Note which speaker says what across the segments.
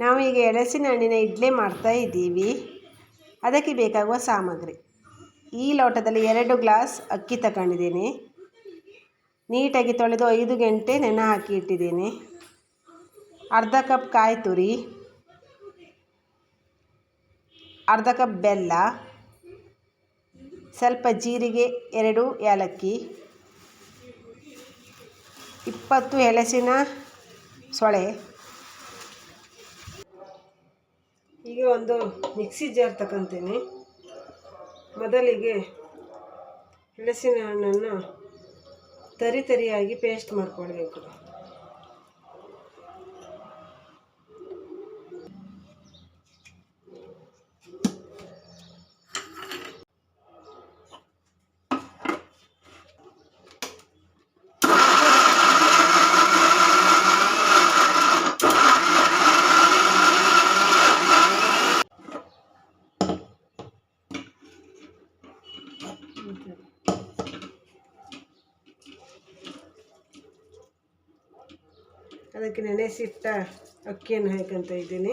Speaker 1: ನಾವು ಈಗ ಎಳಸಿನ ಹಣ್ಣಿನ ಇಡ್ಲಿ ಮಾಡ್ತಾ ಇದ್ದೀವಿ. ಅದಕ್ಕೆ ಬೇಕಾಗುವ ಸಾಮಗ್ರಿ. ಈ ಲೋಟದಲ್ಲಿ ಎರಡು ಗ್ಲಾಸ್ ಅಕ್ಕಿ ತಗೊಂಡಿದ್ದೀನಿ. ನೀಟಾಗಿ ತೊಳೆದು ಐದು ಗಂಟೆ ನೆನೆ ಹಾಕಿ ಇಟ್ಟಿದ್ದೀನಿ. ಅರ್ಧ ಕಪ್ ಕಾಯಿ ತುರಿ, ಅರ್ಧ ಕಪ್ ಬೆಲ್ಲ, ಸ್ವಲ್ಪ ಜೀರಿಗೆ, ಎರಡು ಏಲಕ್ಕಿ, ಇಪ್ಪತ್ತು ಎಳಸಿನ ಸೊಳೆ ಈಗ ಒಂದು ಮಿಕ್ಸಿ ಜಾರ್ ತಗೊತೀನಿ ಮೊದಲಿಗೆ ಹಲಸಿನ ಹಣ್ಣನ್ನು ತರಿ ತರಿಯಾಗಿ ಪೇಸ್ಟ್ ಮಾಡಿಕೊಳ್ಬೇಕು. ಅದಕ್ಕೆ ನೆನೆಸಿಟ್ಟ ಅಕ್ಕಿಯನ್ನು ಹಾಕಂತ ಇದ್ದೀನಿ.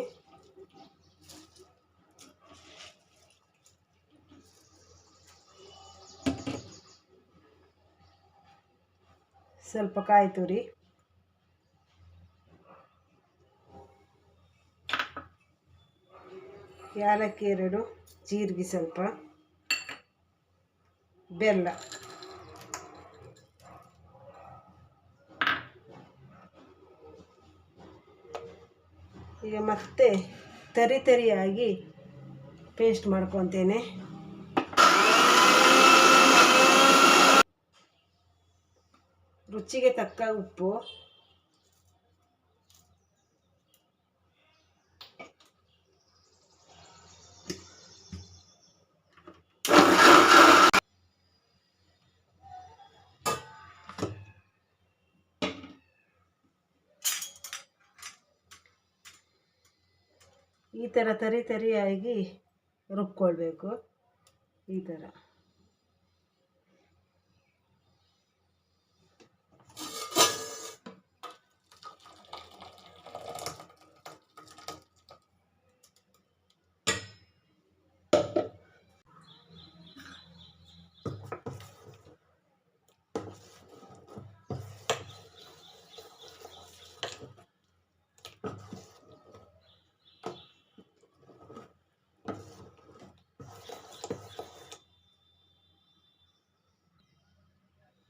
Speaker 1: ಸ್ವಲ್ಪ ಕಾಯಿ ತುರಿ. ಏಲಕ್ಕಿ ಎರಡು ಜೀರಿಗೆ ಸ್ವಲ್ಪ ಬೆಲ್ಲ. ಈಗ ಮತ್ತೆ ತರಿ ತರಿಯಾಗಿ ಪೇಸ್ಟ್ ಮಾಡ್ಕೊತೇನೆ. ರುಚಿಗೆ ತಕ್ಕ ಉಪ್ಪು. ಈ ಥರ ತರಿ ತರಿಯಾಗಿ ರುಬ್ಕೊಳ್ಬೇಕು. ಈ ಥರ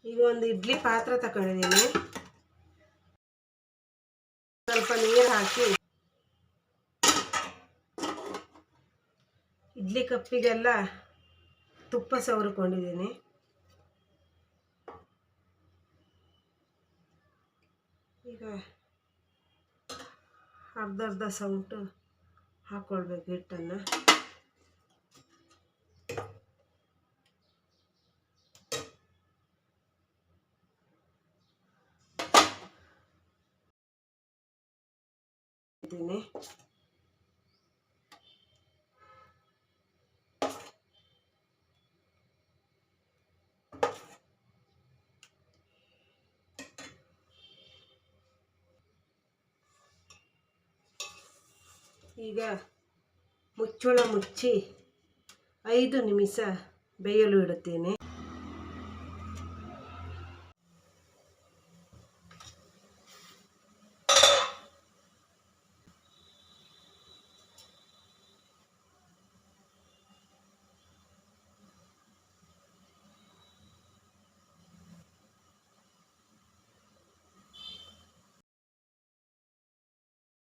Speaker 1: ಈಗ ಒಂದು ಇಡ್ಲಿ ಪಾತ್ರೆ ತಗೊಂಡಿದ್ದೀನಿ ಸ್ವಲ್ಪ ನೀರು ಹಾಕಿ. ಇಡ್ಲಿ ಕಪ್ಪಿಗೆಲ್ಲ ತುಪ್ಪ ಸವರ್ಕೊಂಡಿದ್ದೀನಿ. ಈಗ ಅರ್ಧ ಅರ್ಧ ಸೌಂಟು ಹಾಕ್ಕೊಳ್ಬೇಕು ಹಿಟ್ಟನ್ನು. ಇದ್ದೀನಿ ಈಗ ಮುಚ್ಚಳ ಮುಚ್ಚಿ ಐದು ನಿಮಿಷ ಬೇಯಲು ಇಡುತ್ತೇನೆ.